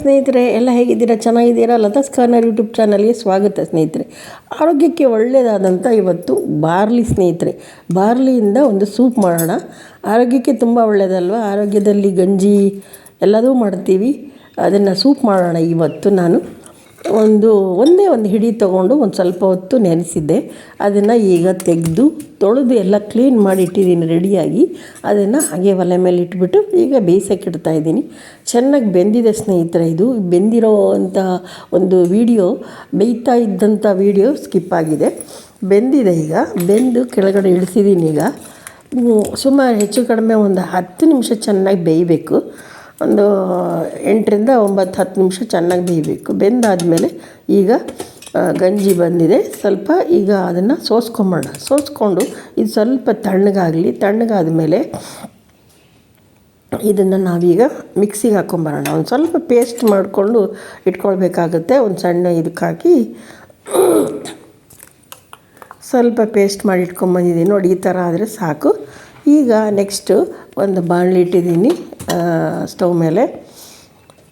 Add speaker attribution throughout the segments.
Speaker 1: ಸ್ನೇಹಿತರೆ, ಎಲ್ಲ ಹೇಗಿದ್ದೀರಾ? ಚೆನ್ನಾಗಿದ್ದೀರಾ? ಲತಾಸ್ ಕಾರ್ನರ್ ಯೂಟ್ಯೂಬ್ ಚಾನಲ್ಗೆ ಸ್ವಾಗತ ಸ್ನೇಹಿತರೆ. ಆರೋಗ್ಯಕ್ಕೆ ಒಳ್ಳೆಯದಾದಂಥ ಇವತ್ತು ಬಾರ್ಲಿ ಸ್ನೇಹಿತರೆ. ಬಾರ್ಲಿಯಿಂದ ಒಂದು ಸೂಪ್ ಮಾಡೋಣ. ಆರೋಗ್ಯಕ್ಕೆ ತುಂಬ ಒಳ್ಳೆಯದಲ್ವ? ಆರೋಗ್ಯದಲ್ಲಿ ಗಂಜಿ ಎಲ್ಲದೂ ಮಾಡ್ತೀವಿ. ಅದನ್ನು ಸೂಪ್ ಮಾಡೋಣ ಇವತ್ತು ನಾನು. ಒಂದು, ಒಂದೇ ಒಂದು ಹಿಡಿ ತೊಗೊಂಡು ಒಂದು ಸ್ವಲ್ಪ ಹೊತ್ತು ನೆನೆಸಿದ್ದೆ. ಅದನ್ನು ಈಗ ತೆಗೆದು, ತೊಳೆದು ಎಲ್ಲ ಕ್ಲೀನ್ ಮಾಡಿ ಇಟ್ಟಿದ್ದೀನಿ ರೆಡಿಯಾಗಿ ಅದನ್ನು ಹಾಗೆ ಒಲೆ ಮೇಲೆ ಇಟ್ಬಿಟ್ಟು ಈಗ ಬೇಯಿಸೋಕೆ ಇಡ್ತಾ ಇದ್ದೀನಿ. ಚೆನ್ನಾಗಿ ಬೆಂದಿದೆ ಸ್ನೇಹಿತರೆ ಇದು. ಬೆಂದಿರೋ ಅಂಥ ಒಂದು ವಿಡಿಯೋ ಬೇಯ್ತಾ ಇದ್ದಂಥ ವಿಡಿಯೋ ಸ್ಕಿಪ್ ಆಗಿದೆ. ಬೆಂದಿದೆ ಈಗ. ಬೆಂದು ಕೆಳಗಡೆ ಇಳಿಸಿದ್ದೀನಿ ಈಗ. ಸುಮಾರು ಹೆಚ್ಚು ಕಡಿಮೆ ಒಂದು ಹತ್ತು ನಿಮಿಷ ಚೆನ್ನಾಗಿ ಬೇಯಬೇಕು. ಒಂದು ಎಂಟರಿಂದ ಒಂಬತ್ತು ಹತ್ತು ನಿಮಿಷ ಚೆನ್ನಾಗಿ ಬೇಯಬೇಕು. ಬೆಂದಾದಮೇಲೆ ಈಗ ಗಂಜಿ ಬಂದಿದೆ. ಸ್ವಲ್ಪ ಈಗ ಅದನ್ನು ಸೋಸ್ಕೊಂಬೋಣ ಸೋಸ್ಕೊಂಡು ಇದು ಸ್ವಲ್ಪ ತಣ್ಣಗಾಗಲಿ ತಣ್ಣಗಾದ ಮೇಲೆ ಇದನ್ನು ನಾವೀಗ ಮಿಕ್ಸಿಗೆ ಹಾಕೊಂಬರೋಣ. ಒಂದು ಸ್ವಲ್ಪ ಪೇಸ್ಟ್ ಮಾಡಿಕೊಂಡು ಇಟ್ಕೊಳ್ಬೇಕಾಗುತ್ತೆ. ಒಂದು ಸಣ್ಣ ಇದಕ್ಕೆ ಹಾಕಿ ಸ್ವಲ್ಪ ಪೇಸ್ಟ್ ಮಾಡಿ ಇಟ್ಕೊಂಬಂದಿದ್ದೀನಿ. ನೋಡಿ, ಈ ಥರ ಆದರೆ ಸಾಕು. ಈಗ ನೆಕ್ಸ್ಟು ಒಂದು ಬಾಣಲಿ ಇಟ್ಟಿದ್ದೀನಿ. ಸ್ಟವ್ ಮೇಲೆ.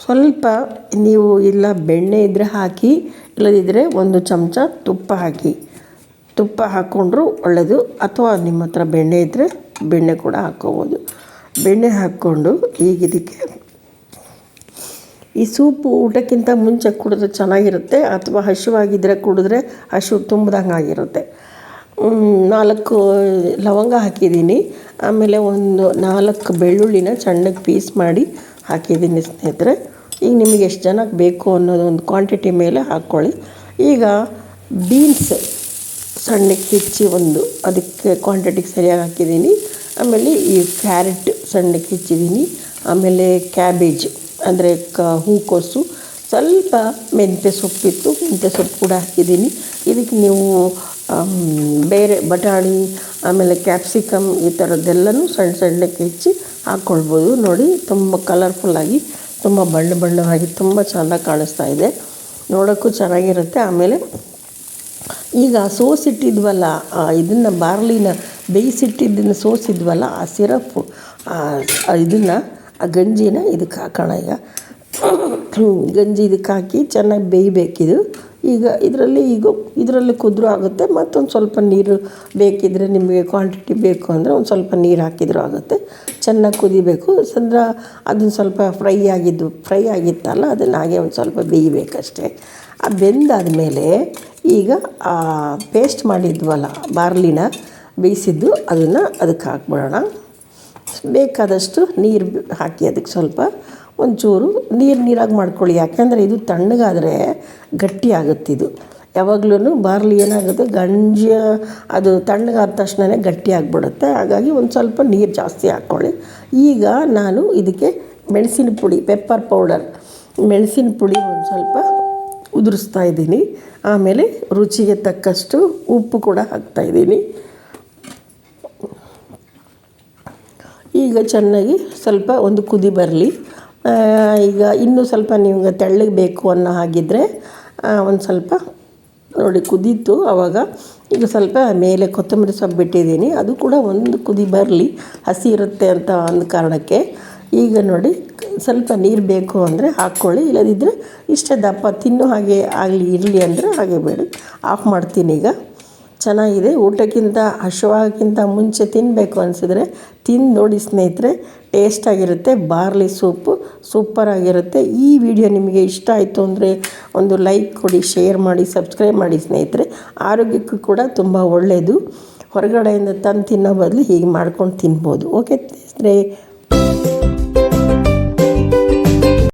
Speaker 1: ಸ್ವಲ್ಪ ನೀವು ಇಲ್ಲ ಬೆಣ್ಣೆ ಇದ್ದರೆ ಹಾಕಿ ಇಲ್ಲದಿದ್ದರೆ ಒಂದು ಚಮಚ ತುಪ್ಪ ಹಾಕಿ. ತುಪ್ಪ ಹಾಕ್ಕೊಂಡ್ರೂ ಒಳ್ಳೆಯದು ಅಥವಾ ನಿಮ್ಮ ಹತ್ರ ಬೆಣ್ಣೆ ಇದ್ದರೆ ಬೆಣ್ಣೆ ಕೂಡ ಹಾಕ್ಕೋಬೋದು ಬೆಣ್ಣೆ ಹಾಕ್ಕೊಂಡು ಈಗ ಇದಕ್ಕೆ ಈ ಸೂಪು ಊಟಕ್ಕಿಂತ ಮುಂಚೆ ಕುಡಿದ್ರೆ ಚೆನ್ನಾಗಿರುತ್ತೆ, ಅಥವಾ ಹಸಿವಾಗಿದ್ದರೆ ಕುಡಿದ್ರೆ ಹಸು ತುಂಬ್ದಂಗೆ ಆಗಿರುತ್ತೆ ನಾಲ್ಕು ಲವಂಗ ಹಾಕಿದ್ದೀನಿ. ಆಮೇಲೆ ಒಂದು ನಾಲ್ಕು ಬೆಳ್ಳುಳ್ಳಿನ ಸಣ್ಣಗೆ ಪೀಸ್ ಮಾಡಿ ಹಾಕಿದ್ದೀನಿ ಸ್ನೇಹಿತರೆ. ಈಗ ನಿಮಗೆ ಎಷ್ಟು ಜನಕ್ಕೆ ಬೇಕು ಅನ್ನೋದು ಒಂದು ಕ್ವಾಂಟಿಟಿ ಮೇಲೆ ಹಾಕ್ಕೊಳ್ಳಿ ಈಗ ಬೀನ್ಸ್ ಸಣ್ಣಗೆ ಹೆಚ್ಚಿ ಒಂದು ಅದಕ್ಕೆ ಕ್ವಾಂಟಿಟಿಗೆ ಸರಿಯಾಗಿ ಹಾಕಿದ್ದೀನಿ. ಆಮೇಲೆ ಈ ಕ್ಯಾರೆಟ್ ಸಣ್ಣಗೆ ಹೆಚ್ಚಿದ್ದೀನಿ. ಆಮೇಲೆ ಕ್ಯಾಬೇಜ್ ಅಂದರೆ ಕ ಹೂಕೋಸು ಸ್ವಲ್ಪ ಮೆಂತ್ಯ ಸೊಪ್ಪಿತ್ತು, ಮೆಂತ್ಯ ಸೊಪ್ಪು ಕೂಡ ಹಾಕಿದ್ದೀನಿ. ಇದಕ್ಕೆ ನೀವು ಬೇರೆ ಬಟಾಣಿ, ಆಮೇಲೆ ಕ್ಯಾಪ್ಸಿಕಮ್ ಈ ಥರದ್ದೆಲ್ಲನೂ ಸಣ್ಣ ಸಣ್ಣಕ್ಕೆ ಹೆಚ್ಚಿ ಹಾಕ್ಕೊಳ್ಬೋದು ನೋಡಿ, ತುಂಬ ಕಲರ್ಫುಲ್ಲಾಗಿ ತುಂಬ ಬಣ್ಣ ಬಣ್ಣವಾಗಿ ತುಂಬ ಚೆಂದ ಕಾಣಿಸ್ತಾ ಇದೆ. ನೋಡೋಕ್ಕೂ ಚೆನ್ನಾಗಿರುತ್ತೆ. ಆಮೇಲೆ ಈಗ ಸೋಸಿಟ್ಟಿದ್ವಲ್ಲ ಇದನ್ನು ಬಾರ್ಲಿನ ಬೇಯಿಸಿಟ್ಟಿದ್ದನ್ನು ಸೋಸಿದ್ವಲ್ಲ ಆ ಸಿರಪ್ಪು ಇದನ್ನು, ಆ ಗಂಜಿನ ಇದಕ್ಕೆ ಹಾಕೋಣ ಈಗ. ಗಂಜಿ ಇದಕ್ಕೆ ಹಾಕಿ ಚೆನ್ನಾಗಿ ಬೇಯಬೇಕಿದು. ಈಗ ಇದರಲ್ಲಿ ಈಗ ಇದರಲ್ಲಿ ಕುದ್ರು ಆಗುತ್ತೆ. ಮತ್ತೊಂದು ಸ್ವಲ್ಪ ನೀರು ಬೇಕಿದ್ದರೆ ನಿಮಗೆ ಕ್ವಾಂಟಿಟಿ ಬೇಕು ಅಂದರೆ ಒಂದು ಸ್ವಲ್ಪ ನೀರು ಹಾಕಿದರೂ ಆಗುತ್ತೆ. ಚೆನ್ನಾಗಿ ಕುದಿಬೇಕು. ಸಂದ್ರ ಅದನ್ನು ಸ್ವಲ್ಪ ಫ್ರೈ ಆಗಿದ್ದು ಫ್ರೈ ಆಗಿತ್ತಲ್ಲ, ಅದನ್ನು ಹಾಗೆ ಒಂದು ಸ್ವಲ್ಪ ಬೇಯಬೇಕಷ್ಟೇ. ಆ ಬೆಂದಾದಮೇಲೆ ಈಗ ಆ ಪೇಸ್ಟ್ ಮಾಡಿದ್ವಲ್ಲ, ಬಾರ್ಲಿನ ಬೇಯಿಸಿದ್ದು ಅದನ್ನು ಅದಕ್ಕೆ ಹಾಕ್ಬಿಡೋಣ. ಬೇಕಾದಷ್ಟು ನೀರು ಹಾಕಿ ಅದಕ್ಕೆ ಸ್ವಲ್ಪ ಒಂಚೂರು ನೀರು ನೀರಾಗಿ ಮಾಡ್ಕೊಳ್ಳಿ. ಯಾಕೆಂದರೆ ಇದು ತಣ್ಣಗಾದರೆ ಗಟ್ಟಿ ಇದು. ಯಾವಾಗ್ಲೂ ಬಾರ್ಲಿ ಏನಾಗುತ್ತೆ ಗಂಜಿ ಅದು ತಣ್ಣಗಾದ ತಕ್ಷಣನೇ ಗಟ್ಟಿ ಆಗಿಬಿಡುತ್ತೆ. ಹಾಗಾಗಿ ಒಂದು ಸ್ವಲ್ಪ ನೀರು ಜಾಸ್ತಿ ಹಾಕ್ಕೊಳ್ಳಿ ಈಗ ನಾನು ಇದಕ್ಕೆ ಮೆಣಸಿನ ಪುಡಿ ಪೆಪ್ಪರ್ ಪೌಡರ್ ಮೆಣಸಿನ ಪುಡಿ ಒಂದು ಸ್ವಲ್ಪ ಉದುರಿಸ್ತಾ ಇದ್ದೀನಿ. ಆಮೇಲೆ ರುಚಿಗೆ ತಕ್ಕಷ್ಟು ಉಪ್ಪು ಕೂಡ ಹಾಕ್ತಾಯಿದ್ದೀನಿ ಈಗ ಚೆನ್ನಾಗಿ ಸ್ವಲ್ಪ ಒಂದು ಕುದಿ ಬರಲಿ. ಈಗ ಇನ್ನೂ ಸ್ವಲ್ಪ ನಿಮ್ಗೆ ತೆಳ್ಳಗೆ ಬೇಕು ಅನ್ನೋ ಹಾಗಿದ್ದರೆ ಒಂದು ಸ್ವಲ್ಪ ನೋಡಿ ಕುದೀತು ಆವಾಗ ಈಗ ಸ್ವಲ್ಪ ಮೇಲೆ ಕೊತ್ತಂಬರಿ ಸೊಪ್ಪು ಬಿಟ್ಟಿದ್ದೀನಿ. ಅದು ಕೂಡ ಒಂದು ಕುದಿ ಬರಲಿ, ಹಸಿ ಇರುತ್ತೆ ಅಂತ ಒಂದು ಕಾರಣಕ್ಕೆ ಈಗ ನೋಡಿ ಸ್ವಲ್ಪ ನೀರು ಬೇಕು ಅಂದರೆ ಹಾಕ್ಕೊಳ್ಳಿ. ಇಲ್ಲದಿದ್ದರೆ ಇಷ್ಟೇ ದಪ್ಪ ತಿನ್ನೋ ಹಾಗೆ ಆಗಲಿ, ಇರಲಿ ಅಂದರೆ ಹಾಗೆ ಬೇಡಿ. ಆಫ್ ಮಾಡ್ತೀನಿ ಈಗ. ಚೆನ್ನಾಗಿದೆ. ಊಟಕ್ಕಿಂತ ಹಸಿವಾಗಕ್ಕಿಂತ ಮುಂಚೆ ತಿನ್ನಬೇಕು ಅನಿಸಿದ್ರೆ ತಿಂದು ನೋಡಿ ಸ್ನೇಹಿತರೆ ಟೇಸ್ಟಾಗಿರುತ್ತೆ ಬಾರ್ಲಿ ಸೂಪು ಸೂಪರಾಗಿರುತ್ತೆ. ಈ ವಿಡಿಯೋ ನಿಮಗೆ ಇಷ್ಟ ಆಯಿತು ಅಂದರೆ ಒಂದು ಲೈಕ್ ಕೊಡಿ ಶೇರ್ ಮಾಡಿ ಸಬ್ಸ್ಕ್ರೈಬ್ ಮಾಡಿ ಸ್ನೇಹಿತರೆ. ಆರೋಗ್ಯಕ್ಕೂ ಕೂಡ ತುಂಬ ಒಳ್ಳೆಯದು ಹೊರಗಡೆಯಿಂದ ತಂದು ತಿನ್ನೋ ಬದಲು ಹೀಗೆ ಮಾಡ್ಕೊಂಡು ತಿನ್ಬೋದು. ಓಕೆ ಸ್ನೇಹಿತರೆ?